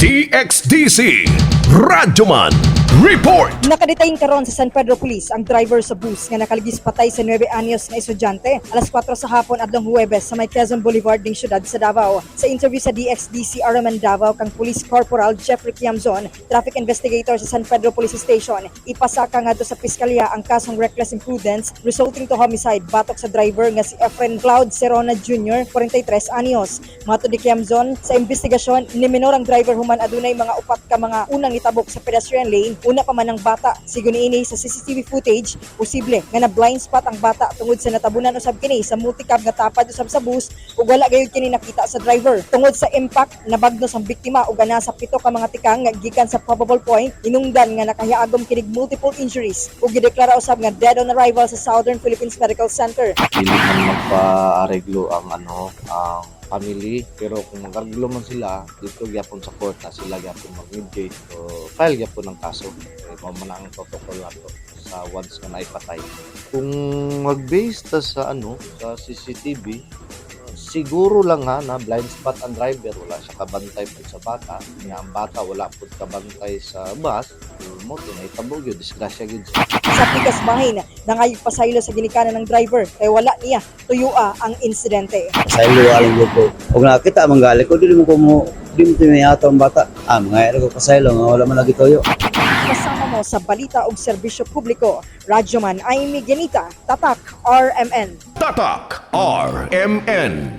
DXDC Radyoman Report Nakadetain karon sa San Pedro Police ang driver sa bus nga nakaligis patay sa 9 anyos na estudyante alas 4 sa hapon adlong Huwebes sa may Quezon Boulevard ding syudad sa Davao. Sa interview sa DXDC Araman Davao kang Police Corporal Jeffrey Kiamzon, traffic investigator sa San Pedro Police Station, ipasaka nga sa piskalya ang kasong reckless imprudence resulting to homicide batok sa driver nga si Efren Cloud Serona Jr., 43 anyos. Mato di Kiamzon, sa investigasyon ni minor ang driver human adunay mga upat ka mga unang itabok sa pedestrian lane, una pa man ang bata. Sigun ini sa CCTV footage, posible nga na blind spot ang bata tungod sa natabunan usab kini sa multicab nga tapad usab sa bus ug wala gayud kini nakita sa driver. Tungod sa impact, nabagnos ang biktima ug ana sa pito ka mga tikang nga gikan sa probable point, inungdan nga nakahiagom kinig multiple injuries ug gideklara usab nga dead on arrival sa Southern Philippines Medical Center. Hindi man magpa-areglo ang ano, ang family. Pero kung mag-areglo man sila, dito gyapon sa court sila gyapon mag-mediate. So, file gyapon ng kaso. Eh, mao man ang protocol nato sa once na naipatay. Kung mag-base ta sa ano, sa CCTV, siguro lang ha na blind spot ang driver wala siya kabantay po sa bata nga ang bata wala po kabantay sa bus mo to na itabog yun disgrasya yun Sa pikas bahin, nangayog pasaylo sa ginikanan ng driver kay wala niya tuyua ang insidente. sa ilo alang grupo. Kung nakita manggali ko dili mo ko mo di mo timi ato ang bata. Ah, mga ko kasaylo nga wala man lagi toyo. Kasama mo sa balita ug serbisyo publiko, Radyoman Aimee Genita, Tatak RMN. Tatak RMN